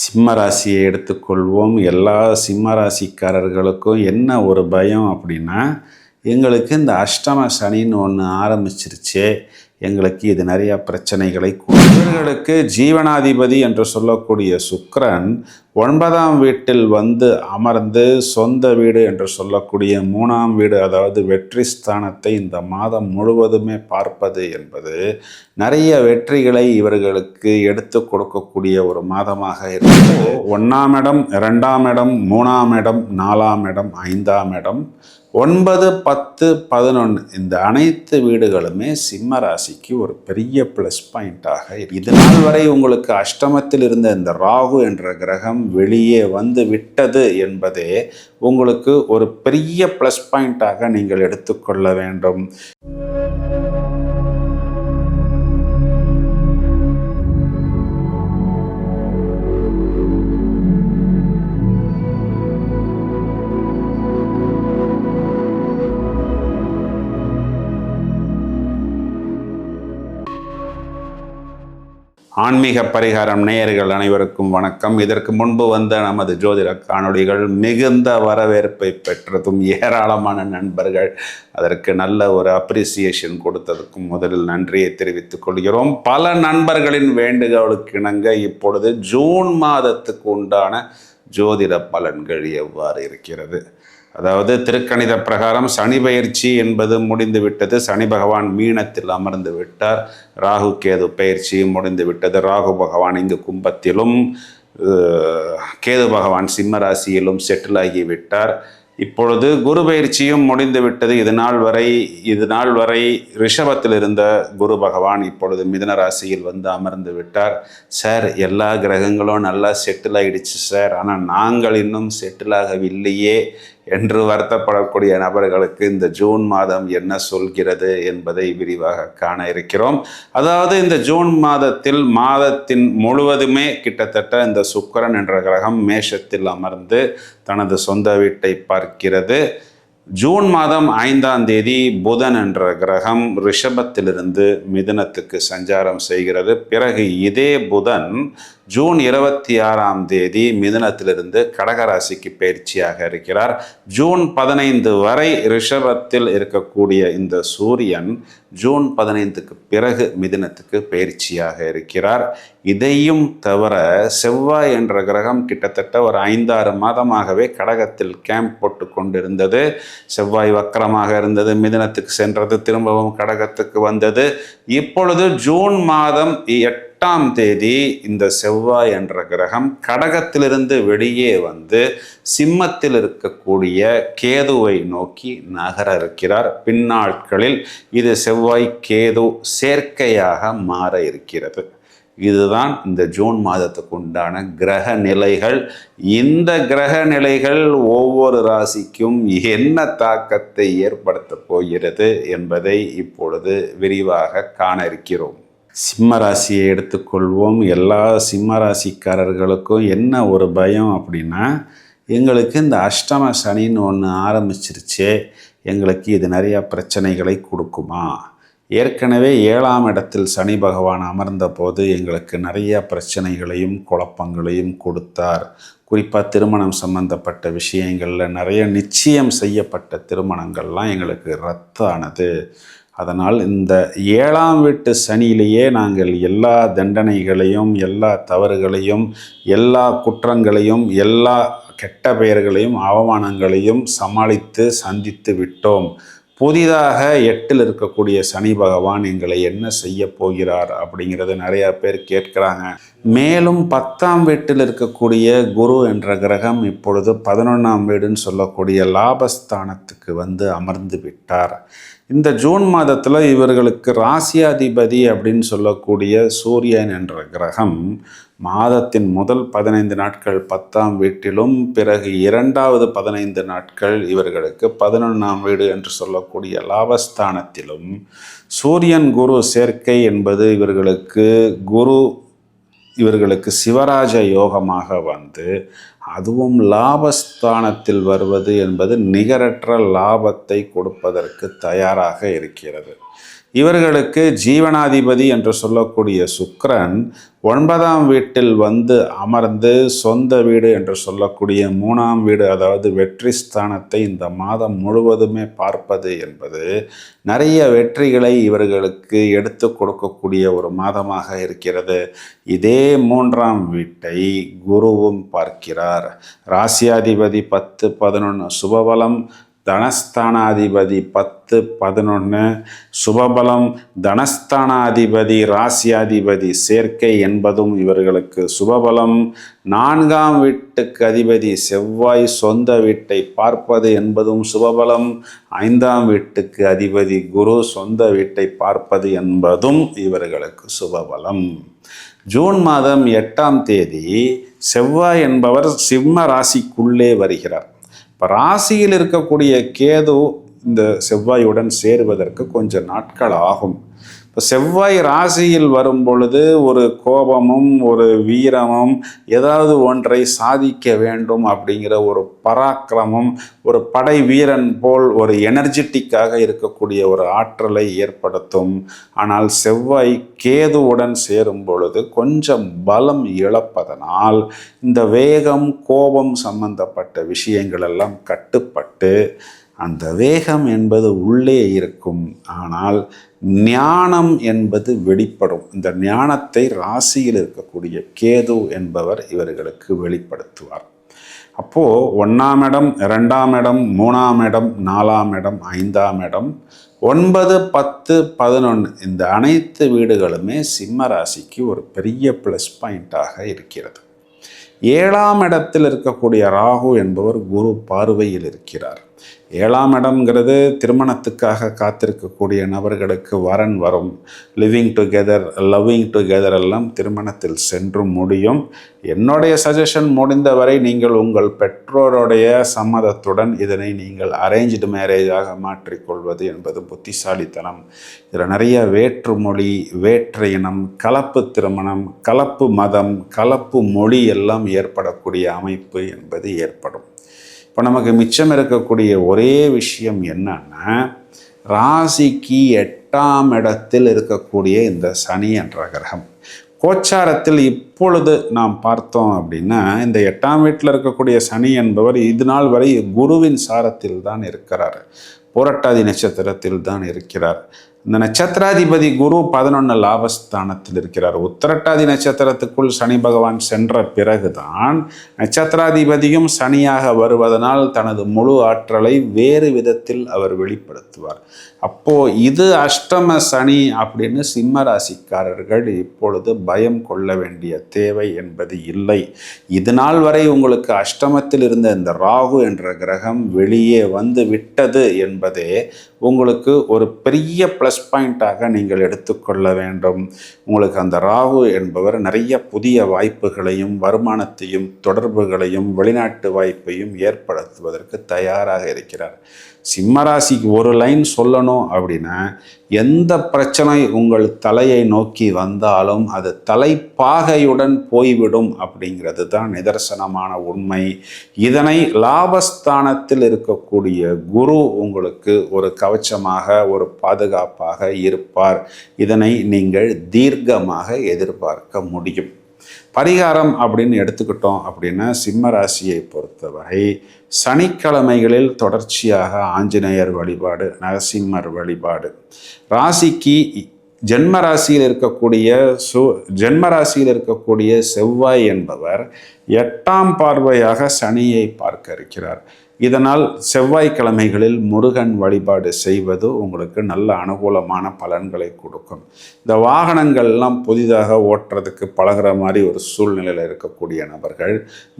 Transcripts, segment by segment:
சிம்ம ராசியை எடுத்துக்கொள்வோம் எல்லா சிம்ம ராசிக்காரர்களுக்கும் என்ன ஒரு பயம் அப்படின்னா எங்களுக்கு இந்த அஷ்டம சனின்னு ஒன்று ஆரம்பிச்சிருச்சே எங்களுக்கு இது நிறையா பிரச்சனைகளை கொடுக்கும். இவர்களுக்கு ஜீவனாதிபதி என்று சொல்லக்கூடிய சுக்கரன் ஒன்பதாம் வீட்டில் வந்து அமர்ந்து சொந்த வீடு என்று சொல்லக்கூடிய மூணாம் வீடு அதாவது வெற்றி ஸ்தானத்தை இந்த மாதம் முழுவதுமே பார்ப்பது என்பது நிறைய வெற்றிகளை இவர்களுக்கு எடுத்து கொடுக்கக்கூடிய ஒரு மாதமாக இருக்கிறது ஒன்றாம் இடம் இரண்டாம் இடம் மூணாம் இடம் நாலாம் இடம் ஐந்தாம் இடம். ஒன்பது பத்து பதினொன்று இந்த அனைத்து வீடுகளுமே சிம்ம ராசிக்கு ஒரு பெரிய ப்ளஸ் பாயிண்டாக இது நாள் வரை உங்களுக்கு அஷ்டமத்தில் இருந்த இந்த ராகு என்ற கிரகம் வெளியே வந்து விட்டது என்பதே உங்களுக்கு ஒரு பெரிய ப்ளஸ் பாயிண்டாக நீங்கள் எடுத்துக்கொள்ள வேண்டும். ஆன்மீக பரிகாரம் நேயர்கள் அனைவருக்கும் வணக்கம். இதற்கு முன்பு வந்த நமது ஜோதிட காணொளிகள் மிகுந்த வரவேற்பை பெற்றதும் ஏராளமான நண்பர்கள் அதற்கு நல்ல ஒரு அப்ரிசியேஷன் கொடுத்ததுக்கும் முதலில் நன்றியை தெரிவித்துக் கொள்கிறோம். பல நண்பர்களின் வேண்டுகோளுக்கு இணங்க இப்பொழுது ஜூன் மாதத்துக்கு உண்டான ஜோதிட பலன்கள் எவ்வாறு இருக்கிறது? அதாவது திருக்கணித பிரகாரம் சனி பயிற்சி என்பது முடிந்து விட்டது சனி பகவான் மீனத்தில் அமர்ந்து விட்டார். ராகு கேது பயிற்சி முடிந்து விட்டது ராகு பகவான் இங்கு கும்பத்திலும் கேது பகவான் சிம்ம ராசியிலும் செட்டில் ஆகிவிட்டார். இப்பொழுது குரு பயிற்சியும் முடிந்து விட்டது இது நாள் வரை இது நாள் வரை ரிஷபத்தில் இருந்த குரு பகவான் இப்பொழுது மிதன ராசியில் வந்து அமர்ந்து விட்டார். சார் எல்லா கிரகங்களும் நல்லா செட்டில் ஆகிடுச்சு சார். ஆனால் நாங்கள் இன்னும் செட்டில் ஆகவில்லையே. என்று வருத்தப்படக்கூடிய நபர்களுக்கு இந்த ஜூன் மாதம் என்ன சொல்கிறது என்பதை விரிவாக காண இருக்கிறோம். அதாவது இந்த ஜூன் மாதத்தில் மாதத்தின் முழுவதுமே கிட்டத்தட்ட இந்த சுக்கரன் என்ற கிரகம் மேஷத்தில் அமர்ந்து தனது சொந்த வீட்டை பார்க்கிறது. ஜூன் மாதம் ஐந்தாம் தேதி புதன் என்ற கிரகம் ரிஷபத்திலிருந்து மிதுனத்துக்கு சஞ்சாரம் செய்கிறது. பிறகு இதே புதன் ஜூன் இருபத்தி ஆறாம் தேதி மிதுனத்திலிருந்து கடகராசிக்கு பயிற்சியாக இருக்கிறார். ஜூன் பதினைந்து வரை ரிஷபத்தில் இருக்கக்கூடிய இந்த சூரியன் ஜூன் பதினைந்துக்கு பிறகு மிதினத்துக்கு பயிற்சியாக இருக்கிறார். இதையும் தவிர செவ்வாய் என்ற கிரகம் கிட்டத்தட்ட ஒரு ஐந்தாறு மாதமாகவே கடகத்தில் கேம்ப் போட்டு கொண்டிருந்தது. செவ்வாய் வக்கரமாக இருந்தது மிதினத்துக்கு சென்றது திரும்பவும் கடகத்துக்கு வந்தது. இப்பொழுது ஜூன் மாதம் எட்டாம் தேதி இந்த செவ்வாய் என்ற கிரகம் கடகத்திலிருந்து வெளியே வந்து சிம்மத்தில் இருக்கக்கூடிய கேதுவை நோக்கி நகர இருக்கிறார். பின்னாட்களில் இது செவ்வாய் கேது சேர்க்கையாக மாற இருக்கிறது. இதுதான் இந்த ஜூன் மாதத்துக்கு உண்டான கிரக நிலைகள். இந்த கிரக நிலைகள் ஒவ்வொரு ராசிக்கும் என்ன தாக்கத்தை ஏற்படுத்த போகிறது என்பதை இப்பொழுது விரிவாக காண இருக்கிறோம். சிம்ம ராசியை எடுத்துக்கொள்வோம். எல்லா சிம்ம ராசிக்காரர்களுக்கும் என்ன ஒரு பயம் அப்படின்னா எங்களுக்கு இந்த அஷ்டம சனின்னு ஒன்று ஆரம்பிச்சிருச்சே. எங்களுக்கு இது நிறையா பிரச்சனைகளை கொடுக்குமா? ஏற்கனவே ஏழாம் இடத்தில் சனி பகவான் அமர்ந்த போது எங்களுக்கு நிறைய பிரச்சனைகளையும் குழப்பங்களையும் கொடுத்தார். குறிப்பாக திருமணம் சம்பந்தப்பட்ட விஷயங்களில் நிறைய நிச்சயம் செய்யப்பட்ட திருமணங்கள்லாம் எங்களுக்கு ரத்தானது. அதனால் இந்த ஏழாம் வீட்டு சனியிலேயே நாங்கள் எல்லா தண்டனைகளையும் எல்லா தவறுகளையும் எல்லா குற்றங்களையும் எல்லா கெட்ட பெயர்களையும் அவமானங்களையும் சமாளித்து சந்தித்து விட்டோம். புதிதாக எட்டில் இருக்கக்கூடிய சனி பகவான் எங்களை என்ன செய்ய போகிறார் அப்படிங்கிறது நிறையா பேர் கேட்குறாங்க. மேலும் பத்தாம் வீட்டில் இருக்கக்கூடிய குரு என்ற கிரகம் இப்பொழுது பதினொன்றாம் வீடுன்னு சொல்லக்கூடிய லாபஸ்தானத்துக்கு வந்து அமர்ந்து விட்டார். இந்த ஜூன் மாதத்தில் இவர்களுக்கு ராசியாதிபதி அப்படின்னு சொல்லக்கூடிய சூரியன் என்ற கிரகம் மாதத்தின் முதல் பதினைந்து நாட்கள் பத்தாம் வீட்டிலும் பிறகு இரண்டாவது பதினைந்து நாட்கள் இவர்களுக்கு பதினொன்றாம் வீடு என்று சொல்லக்கூடிய லாபஸ்தானத்திலும் சூரியன் குரு சேர்க்கை என்பது இவர்களுக்கு குரு இவர்களுக்கு சிவராஜ யோகமாக வந்து அதுவும் லாபஸ்தானத்தில் வருவது என்பது நிகரற்ற லாபத்தை கொடுப்பதற்கு தயாராக இருக்கிறது. இவர்களுக்கு ஜீவனாதிபதி என்று சொல்லக்கூடிய சுக்கரன் ஒன்பதாம் வீட்டில் வந்து அமர்ந்து சொந்த வீடு என்று சொல்லக்கூடிய மூணாம் வீடு அதாவது வெற்றி ஸ்தானத்தை இந்த மாதம் முழுவதுமே பார்ப்பது என்பது நிறைய வெற்றிகளை இவர்களுக்கு எடுத்து கொடுக்கக்கூடிய ஒரு மாதமாக இருக்கிறது. இதே மூன்றாம் வீட்டை குருவும் பார்க்கிறார். ராசியாதிபதி பத்து பதினொன்று சுபபலம் தனஸ்தானாதிபதி பத்து பதினொன்று சுபபலம் தனஸ்தானாதிபதி ராசியாதிபதி சேர்க்கை என்பதும் இவர்களுக்கு சுபபலம். நான்காம் வீட்டுக்கு அதிபதி செவ்வாய் சொந்த வீட்டை பார்ப்பது என்பதும் சுபபலம். ஐந்தாம் வீட்டுக்கு அதிபதி குரு சொந்த வீட்டை பார்ப்பது என்பதும் இவர்களுக்கு சுபபலம். ஜூன் மாதம் எட்டாம் தேதி செவ்வாய் என்பவர் சிம்ம ராசிக்குள்ளே வருகிறார். இப்போ ராசியில் இருக்கக்கூடிய கேது இந்த செவ்வாயுடன் சேருவதற்கு கொஞ்சம் நாட்கள் ஆகும். இப்போ செவ்வாய் ராசியில் வரும் பொழுது ஒரு கோபமும் ஒரு வீரமும் ஏதாவது ஒன்றை சாதிக்க வேண்டும் அப்படிங்கிற ஒரு பராக்கிரமம் ஒரு படை வீரன் போல் ஒரு எனர்ஜெட்டிக்காக இருக்கக்கூடிய ஒரு ஆற்றலை ஏற்படுத்தும். ஆனால் செவ்வாய் கேதுவுடன் சேரும் பொழுது கொஞ்சம் பலம் இழப்பதனால் இந்த வேகம் கோபம் சம்பந்தப்பட்ட விஷயங்கள் எல்லாம் கட்டுப்பட்டு அந்த வேகம் என்பது உள்ளே இருக்கும். ஆனால் ஞானம் என்பது வெளிப்படும். இந்த ஞானத்தை ராசியில் இருக்கக்கூடிய கேது என்பவர் இவர்களுக்கு வெளிப்படுத்துவார். அப்போது ஒன்றாம் இடம் இரண்டாம் இடம் மூணாம் இடம் நாலாம் இடம் ஐந்தாம் இடம் ஒன்பது பத்து பதினொன்று இந்த அனைத்து வீடுகளுமே சிம்ம ராசிக்கு ஒரு பெரிய ப்ளஸ் பாயிண்ட்டாக இருக்கிறது. ஏழாம் இடத்தில் இருக்கக்கூடிய ராகு என்பவர் குரு பார்வையில் இருக்கிறார். ஏழாம் இடம்ங்கிறது திருமணத்துக்காக காத்திருக்கக்கூடிய நபர்களுக்கு வரன் வரும். லிவிங் டுகெதர் லவ்விங் டுகெதர் எல்லாம் திருமணத்தில் சென்று முடியும். என்னுடைய சஜஷன் முடிந்தவரை நீங்கள் உங்கள் பெற்றோருடைய சம்மதத்துடன் இதனை நீங்கள் அரேஞ்சு மேரேஜாக மாற்றிக்கொள்வது என்பது புத்திசாலித்தனம். இதில் நிறைய வேற்றுமொழி வேற்று இனம் கலப்பு திருமணம் கலப்பு மதம் கலப்பு மொழி எல்லாம் ஏற்படக்கூடிய அமைப்பு என்பது ஏற்படும். இப்போ நமக்கு மிச்சம் இருக்கக்கூடிய ஒரே விஷயம் என்னன்னா ராசிக்கு எட்டாம் இடத்தில் இருக்கக்கூடிய இந்த சனி என்ற கிரகம். கோச்சாரத்தில் இப்பொழுது நாம் பார்த்தோம் அப்படின்னா இந்த எட்டாம் வீட்டில் இருக்கக்கூடிய சனி என்பவர் இது நாள் வரை குருவின் சாரத்தில் தான் இருக்கிறார். புரட்டாதி நட்சத்திரத்தில் தான் இருக்கிறார். இந்த நட்சத்திராதிபதி குரு பதினொன்று லாபஸ்தானத்தில் இருக்கிறார். உத்திரட்டாதி நட்சத்திரத்துக்குள் சனி பகவான் சென்ற பிறகுதான் நட்சத்திராதிபதியும் சனியாக வருவதனால் தனது முழு ஆற்றலை வேறு விதத்தில் அவர் வெளிப்படுத்துவார். அப்போது இது அஷ்டம சனி அப்படின்னு சிம்ம ராசிக்காரர்கள் இப்பொழுது பயம் கொள்ள வேண்டிய தேவை என்பது இல்லை. இது நாள் வரை உங்களுக்கு அஷ்டமத்தில் இருந்த இந்த ராகு என்ற கிரகம் வெளியே வந்து விட்டது என்பதே உங்களுக்கு ஒரு பெரிய ப்ளஸ் பாயிண்ட்டாக நீங்கள் எடுத்துக்கொள்ள வேண்டும். உங்களுக்கு அந்த ராகு என்பவர் நிறைய புதிய வாய்ப்புகளையும் வருமானத்தையும் தொடர்புகளையும் வெளிநாட்டு வாய்ப்பையும் ஏற்படுத்துவதற்கு தயாராக இருக்கிறார். சிம்மராசிக்கு ஒரு லைன் சொல்லணும் அப்படின்னா எந்த பிரச்சனை உங்கள் தலையை நோக்கி வந்தாலும் அது தலைப்பாகையுடன் போய்விடும் அப்படிங்கிறது தான் நிதர்சனமான உண்மை. இதனை லாபஸ்தானத்தில் இருக்கக்கூடிய குரு உங்களுக்கு ஒரு கவச்சமாக ஒரு பாதுகாப்பாக இருப்பார். இதனை நீங்கள் தீர்க்கமாக எதிர்பார்க்க முடியும். பரிகாரம் அப்படின்னு எடுத்துக்கிட்டோம் அப்படின்னா சிம்ம ராசியை பொறுத்தவரை சனிக்கிழமைகளில் தொடர்ச்சியாக ஆஞ்சநேயர் வழிபாடு நரசிம்மர் வழிபாடு. ராசிக்கு ஜென்ம ராசியில் இருக்கக்கூடிய சு ஜென்ம ராசியில் இருக்கக்கூடிய செவ்வாய் என்பவர் எட்டாம் பார்வையாக சனியை பார்க்க இருக்கிறார். இதனால் செவ்வாய்க்கிழமைகளில் முருகன் வழிபாடு செய்வது உங்களுக்கு நல்ல அனுகூலமான பலன்களை கொடுக்கும். இந்த வாகனங்கள்லாம் புதிதாக ஓட்டுறதுக்கு பழகிற மாதிரி ஒரு சூழ்நிலையில் இருக்கக்கூடிய நபர்கள்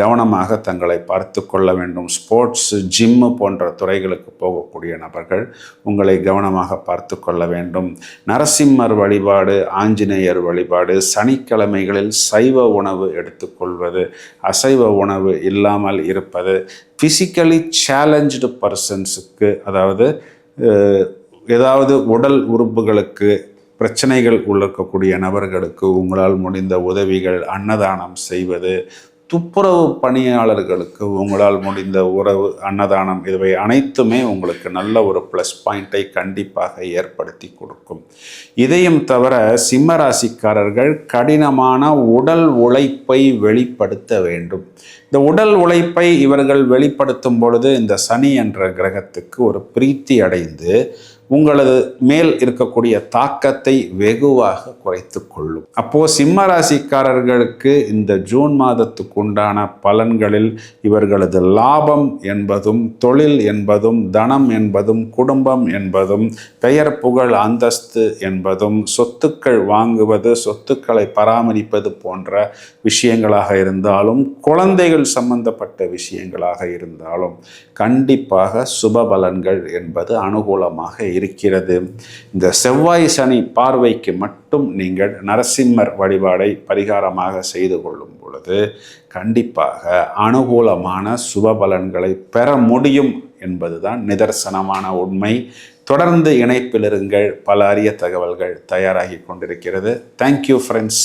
கவனமாக தங்களை பார்த்து கொள்ள வேண்டும். ஸ்போர்ட்ஸ் ஜிம்மு போன்ற துறைகளுக்கு போகக்கூடிய நபர்கள் உங்களை கவனமாக பார்த்து கொள்ள வேண்டும். நரசிம்மர் வழிபாடு ஆஞ்சநேயர் வழிபாடு சனிக்கிழமைகளில் சைவ உணவு எடுத்துக்கொள்வது அசைவ உணவு இல்லாமல் இருப்பது ஃபிசிக்கலி சேலஞ்சு பர்சன்ஸுக்கு அதாவது ஏதாவது உடல் உறுப்புகளுக்கு பிரச்சனைகள் உள்ளக்கக்கூடிய நபர்களுக்கு உங்களால் முடிந்த உதவிகள் அன்னதானம் செய்வது துப்புரவு பணியாளர்களுக்கு உங்களால் முடிந்த உறவு அன்னதானம் இவை அனைத்துமே உங்களுக்கு நல்ல ஒரு ப்ளஸ் பாயிண்ட்டை கண்டிப்பாக ஏற்படுத்தி கொடுக்கும். இதையும் தவிர சிம்ம ராசிக்காரர்கள் கடினமான உடல் உழைப்பை வெளிப்படுத்த வேண்டும். இந்த உடல் உழைப்பை இவர்கள் வெளிப்படுத்தும் பொழுது இந்த சனி என்ற கிரகத்துக்கு ஒரு பிரீத்தி அடைந்து உங்களது மேல் இருக்கக்கூடிய தாக்கத்தை வெகுவாக குறைத்து கொள்ளும். அப்போ சிம்ம ராசிக்காரர்களுக்கு இந்த ஜூன் மாதத்துக்கு உண்டான பலன்களில் இவர்களது லாபம் என்பதும் தொழில் என்பதும் தனம் என்பதும் குடும்பம் என்பதும் பெயர் புகழ் அந்தஸ்து என்பதும் சொத்துக்கள் வாங்குவது சொத்துக்களை பராமரிப்பது போன்ற விஷயங்களாக இருந்தாலும் குழந்தைகள் சம்பந்தப்பட்ட விஷயங்களாக இருந்தாலும் கண்டிப்பாக சுப பலன்கள் என்பது அனுகூலமாக இருக்கிறது. இந்த செவ்வாய் சனி பார்வைக்கு மட்டும் நீங்கள் நரசிம்மர் வழிபாடை பரிகாரமாக செய்து கொள்ளும் பொழுது கண்டிப்பாக அனுகூலமான சுப பலன்களை பெற முடியும் என்பதுதான் நிதர்சனமான உண்மை. தொடர்ந்து இணைப்பில் இருங்கள் பல அரிய தகவல்கள் தயாராகி கொண்டிருக்கிறது. Thank you friends